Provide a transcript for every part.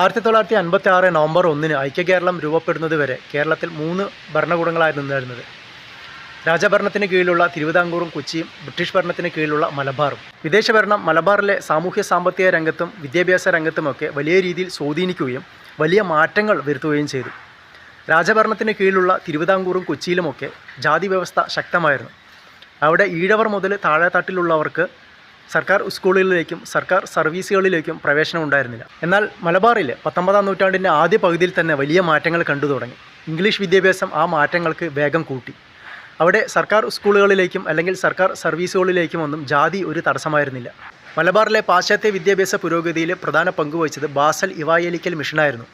ആയിരത്തി തൊള്ളായിരത്തി അൻപത്തി ആറ് നവംബർ ഒന്നിന് ഐക്യകേരളം രൂപപ്പെടുന്നത് വരെ കേരളത്തിൽ മൂന്ന് ഭരണകൂടങ്ങളായിരുന്നു നിന്നിരുന്നത് രാജഭരണത്തിന് കീഴിലുള്ള തിരുവിതാംകൂറും കൊച്ചിയും ബ്രിട്ടീഷ് ഭരണത്തിന് കീഴിലുള്ള മലബാറും. വിദേശ ഭരണം മലബാറിലെ സാമൂഹ്യ സാമ്പത്തിക രംഗത്തും വിദ്യാഭ്യാസ രംഗത്തുമൊക്കെ വലിയ രീതിയിൽ സ്വാധീനിക്കുകയും വലിയ മാറ്റങ്ങൾ വരുത്തുകയും ചെയ്തു. രാജഭരണത്തിന് കീഴിലുള്ള തിരുവിതാംകൂറും കൊച്ചിയിലുമൊക്കെ ജാതി വ്യവസ്ഥ ശക്തമായിരുന്നു. അവിടെ ഈഴവർ മുതൽ താഴെത്തട്ടിലുള്ളവർക്ക് സർക്കാർ സ്കൂളുകളിലേക്കും സർക്കാർ സർവീസുകളിലേക്കും പ്രവേശനം ഉണ്ടായിരുന്നില്ല. എന്നാൽ മലബാറിൽ പത്തൊമ്പതാം നൂറ്റാണ്ടിന്റെ ആദ്യ പകുതിയിൽ തന്നെ വലിയ മാറ്റങ്ങൾ കണ്ടു തുടങ്ങി. ഇംഗ്ലീഷ് വിദ്യാഭ്യാസം ആ മാറ്റങ്ങൾക്ക് വേഗം കൂട്ടി. അവിടെ സർക്കാർ സ്കൂളുകളിലേക്കും അല്ലെങ്കിൽ സർക്കാർ സർവീസുകളിലേക്കും ഒന്നും ജാതി ഒരു തടസ്സമായിരുന്നില്ല. മലബാറിലെ പാശ്ചാത്യ വിദ്യാഭ്യാസ പുരോഗതിയിൽ പ്രധാന പങ്കുവഹിച്ചത് ബാസൽ ഇവായലിക്കൽ മിഷനായിരുന്നു.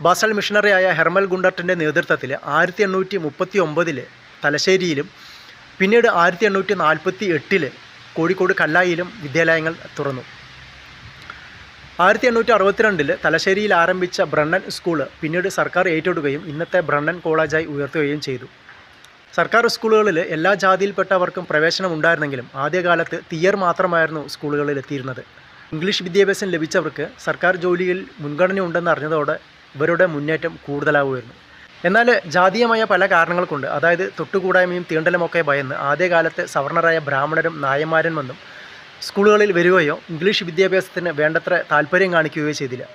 ബാസൽ മിഷണറിയായ ഹെർമൽ ഗുണ്ടർട്ടിന്റെ നേതൃത്വത്തിൽ ആയിരത്തി എണ്ണൂറ്റി മുപ്പത്തി ഒമ്പതിൽ തലശ്ശേരിയിലും പിന്നീട് ആയിരത്തി എണ്ണൂറ്റി നാൽപ്പത്തി എട്ടിൽ കോഴിക്കോട് കല്ലായിലും വിദ്യാലയങ്ങൾ തുറന്നു. ആയിരത്തി എണ്ണൂറ്റി അറുപത്തിരണ്ടിൽ തലശ്ശേരിയിൽ ആരംഭിച്ച ബ്രണ്ണൻ സ്കൂൾ പിന്നീട് സർക്കാർ ഏറ്റെടുക്കുകയും ഇന്നത്തെ ബ്രണ്ണൻ കോളേജായി ഉയർത്തുകയും ചെയ്തു. സർക്കാർ സ്കൂളുകളിൽ എല്ലാ ജാതിയിൽപ്പെട്ടവർക്കും പ്രവേശനം ഉണ്ടായിരുന്നെങ്കിലും ആദ്യകാലത്ത് തിയർ മാത്രമായിരുന്നു സ്കൂളുകളിൽ എത്തിയിരുന്നത്. ഇംഗ്ലീഷ് വിദ്യാഭ്യാസം ലഭിച്ചവർക്ക് സർക്കാർ ജോലിയിൽ മുൻഗണന ഉണ്ടെന്ന് അറിഞ്ഞതോടെ ഇവരുടെ മുന്നേറ്റം കൂടുതലാവുമായിരുന്നു എന്നാൽ ജാതീയമായ പല കാരണങ്ങൾ കൊണ്ട് അതായത് തൊട്ടുകൂടായ്മയും തീണ്ടലുമൊക്കെ ഭയന്ന് ആദ്യകാലത്ത് സവർണരായ ബ്രാഹ്മണരും നായന്മാരും വന്നും സ്കൂളുകളിൽ വരികയോ ഇംഗ്ലീഷ് വിദ്യാഭ്യാസത്തിന് വേണ്ടത്ര താല്പര്യം കാണിക്കുകയോ ചെയ്തില്ല.